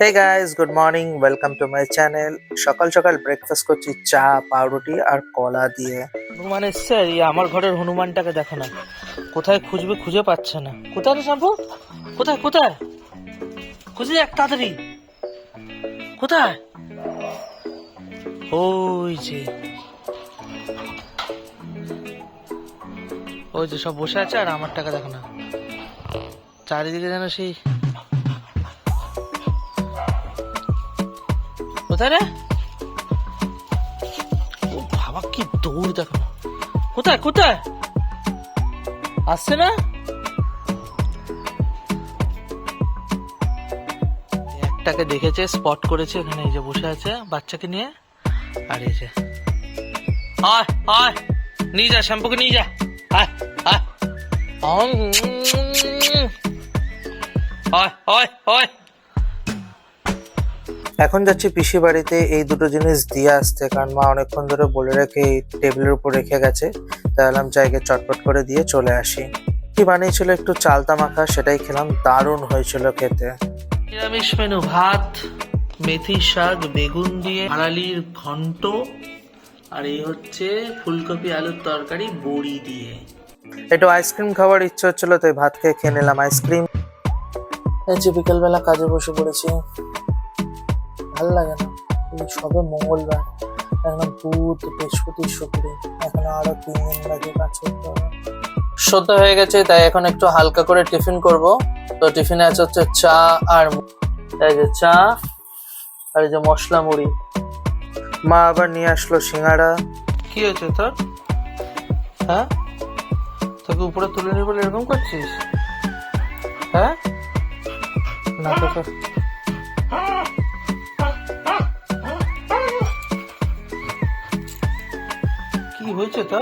Hey guys good morning welcome to my channel সকাল সকাল breakfast করছি, চা, পাউরুটি আর কলা দিয়ে। হনুমান এসছে আমার ঘরের হনুমানটাকে দেখো না। কোথায় খুঁজবে খুঁজে পাচ্ছে না। কোথায় রে শ্যাম্পু? কোথায় কোথায়? খুঁজে এক তাড়াতাড়ি। কোথায়? ওই যে। ওই যে সব বসে আছে আর আমার টাকা দেখো না। চারিদিকে যেন সেই কোথায় রে? ও বাবা, কি দৌড় দেখো কোথায় কোথায়? আসছে না? একটাকে দেখেছে স্পট করেছে, এখানে এই যে বসে আছে বাচ্চাকে নিয়ে। আর এই যে, আয় আয়, নিয়ে যা, শ্যাম্পুকে নিয়ে যা। আয় আয়। আয় আয় আয়। এখন যাচ্ছি পিসি বাড়িতে এই দুটো জিনিস দিয়ে আসতে। কারণ মা অনেকক্ষণ ধরে বলে রেখে এই টেবিলের উপর রেখে গেছে। তাহলাম জায়গায় চটপট করে দিয়ে চলে আসি। কি বানিয়েছিল একটু চালতা মাখা সেটাই খেলাম। দারুণ হয়েছিল খেতে। নিরামিষ মেনু ভাত মেথি শাক বেগুন দিয়ে আড়ালির ঘন্ট আর এই হচ্ছে ফুলকপি আলুর তরকারি বড়ি দিয়ে। একটু আইসক্রিম খাওয়ার ইচ্ছে হচ্ছিল তাই ভাত খেয়ে খেয়ে নিলাম। আইসক্রিম এই যে বিকেলবেলা কাজে বসে পড়েছি। ভালো লাগে না। এই সবে মঙ্গলবার এখন বুধ বৃহস্পতি শুক্র এখন আরও তিন দিন বাকি কাজ করতে হবে। সদ্য হয়ে গেছে তাই এখন একটু হালকা করে টিফিন করব। তো টিফিনে আছে হচ্ছে চা আর মু- এই যে চা আর এই যে মশলা মুড়ি। মা আবার নিয়ে আসলো সিঙ্গাড়া। কি হয়েছে তোর? হ্যাঁ? তোকে উপরে তুলে নিয়ে বলে এরকম করছিস? হ্যাঁ? না তো কি হয়েছে তো?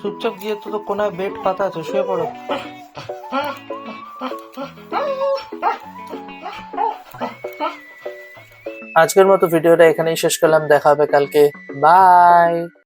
চুপচাপ গিয়ে তো কোনায় বেড পাতা আছে, শুয়ে পড়ো। আজকের মতো ভিডিওটা এখানেই শেষ করলাম, দেখা হবে কালকে। বাই!